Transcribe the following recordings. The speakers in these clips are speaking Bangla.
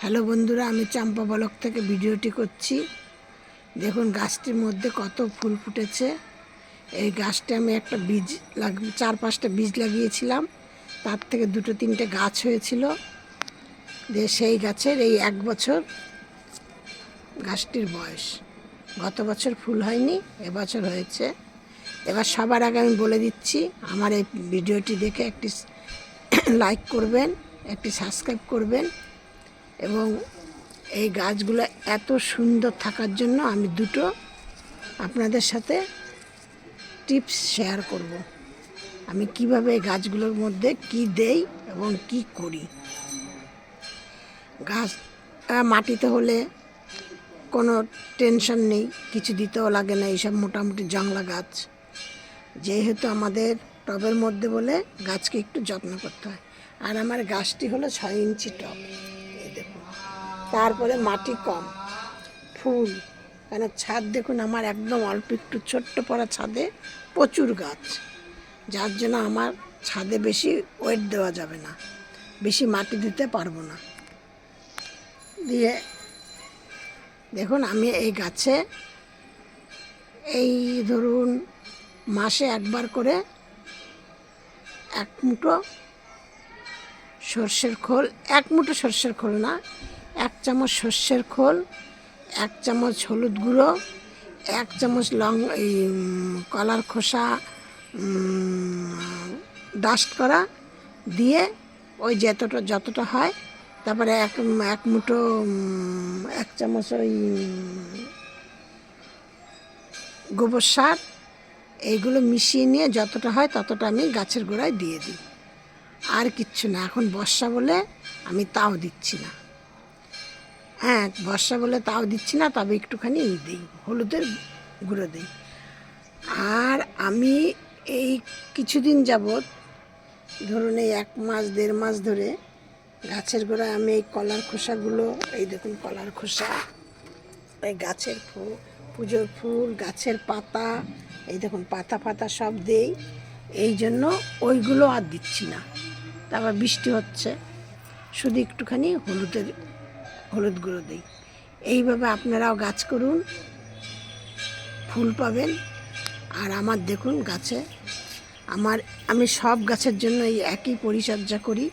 হ্যালো বন্ধুরা, আমি চাম্পা বলক থেকে ভিডিওটি করছি। দেখুন, গাছটির মধ্যে কত ফুল ফুটেছে। এই গাছটা আমি একটা বীজ লাগ চার পাঁচটা বীজ লাগিয়েছিলাম। তার থেকে দুটো তিনটে গাছ হয়েছিল। যে সেই গাছের এই এক বছর গাছটির বয়স। গত বছর ফুল হয়নি, এবছর হয়েছে। এবার সবার আগে আমি বলে দিচ্ছি, আমার এই ভিডিওটি দেখে একটি লাইক করবেন, একটি সাবস্ক্রাইব করবেন। এবং এই গাছগুলো এত সুন্দর থাকার জন্য আমি দুটো আপনাদের সাথে টিপস শেয়ার করব। আমি কীভাবে এই গাছগুলোর মধ্যে কি দেই এবং কি করি। গাছ মাটিতে হলে কোনো টেনশন নেই, কিছু দিতেও লাগে না, এইসব মোটামুটি জংলা গাছ। যেহেতু আমাদের টবের মধ্যে বলে গাছকে একটু যত্ন করতে হয়। আর আমার গাছটি হলো ছয় ইঞ্চি টব। তারপরে মাটি কম। ফুল। কেন ছাদ দেখুন, আমার একদম অল্প একটু ছোট্ট পড়া ছাদে প্রচুর গাছ। যার জন্য আমার ছাদে বেশি ওয়েট দেওয়া যাবে না। বেশি মাটি দিতে পারব না। দিয়ে দেখুন, আমি এই গাছে এই ধরুন মাসে একবার করে এক মুঠো সর্ষের খোল, এক মুঠো সর্ষের খোল না এক চামচ সর্ষের খোল, এক চামচ হলুদ গুঁড়ো, এক চামচ লং, এই কলার খোসা ডাস্ট করা দিয়ে ওই যতটা যতটা হয়, তারপরে এক এক মুঠো এক চামচ ওই, গোবর সার, এইগুলো মিশিয়ে নিয়ে যতটা হয় ততটা আমি গাছের গোড়ায় দিয়ে দিই। আর কিচ্ছু না, এখন বর্ষা বলে আমি তাও দিচ্ছি না। হ্যাঁ বর্ষা বলে তাও দিচ্ছি না, তবে একটুখানি দিই, হলুদের গুঁড়ো দিই। আর আমি এই কিছুদিন যাবৎ, ধরুন এই এক মাস, দেড় মাস ধরে গাছের গোড়ায় আমি এই কলার খোসাগুলো, এই দেখুন কলার খোসা, এই গাছের ফুল পুজোর ফুল, গাছের পাতা, এই দেখুন পাতা পাতা সব দেই, এই জন্য ওইগুলো আর দিচ্ছি না। তারপর বৃষ্টি হচ্ছে, শুধু একটুখানি হলুদের হলুদ গুঁড়ো দিই। এইভাবে আপনারাও গাছ করুন, ফুল পাবেন, আর আমার দেখুন গাছে, আমার, আমি সব গাছের জন্য এই একই পরিচর্যা করি।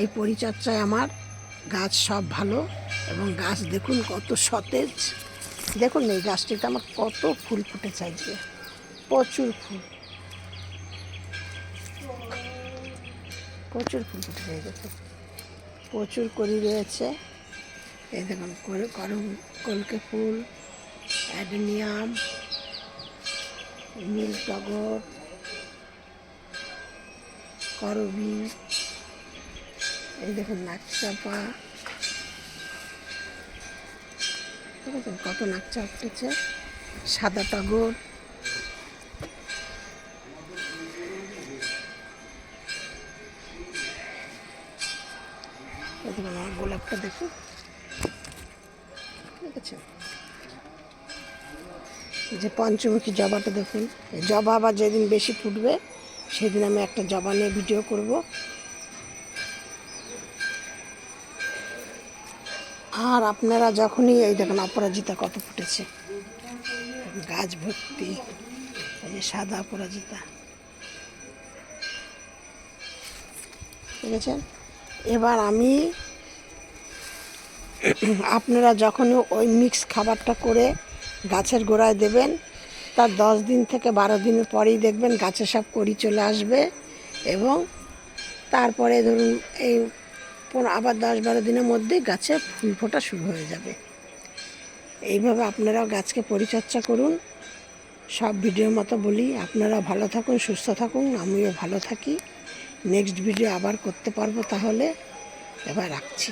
এই পরিচর্যায় আমার গাছ সব ভালো এবং গাছ দেখুন কত সতেজ। দেখুন এই গাছটিতে আমার কত ফুল ফুটে চাইছে প্রচুর ফুল। প্রচুর ফুল ফুটে দেখুন, প্রচুর করি রয়েছে। এই দেখুন করম কলকে ফুল, অ্যাডেনিয়াম, নীল টগর, করবি, এই দেখুন নাকচাপা। দেখুন কত নাকচা উঠেছে। সাদা টগর। আমার গোলাপটা দেখুন। দেখেছেন এই যে পঞ্চমুখী জবাটা দেখুন। জবা আবার যেদিন বেশি ফুটবে, সেদিন আমি একটা জবা নিয়ে ভিডিও করব। আর আপনারা যখনই, এই দেখুন অপরাজিতা কত ফুটেছে। গাছ ভর্তি, এই যে সাদা অপরাজিতা। ঠিক আছে এবার আমি আপনারা যখনই ওই মিক্স খাবারটা করে গাছের গোড়ায় দেবেন, তার দশ দিন থেকে বারো দিনের পরেই দেখবেন গাছে সব কড়ি চলে আসবে এবং তারপরে ধরুন এই আবার দশ বারো দিনের মধ্যে গাছে ফুল ফোটা শুরু হয়ে যাবে। এইভাবে আপনারাও গাছকে পরিচর্যা করুন। সব ভিডিওর মতো বলি, আপনারা ভালো থাকুন, সুস্থ থাকুন, আমিও ভালো থাকি। নেক্সট ভিডিও আবার করতে পারব তাহলে। এবার রাখছি।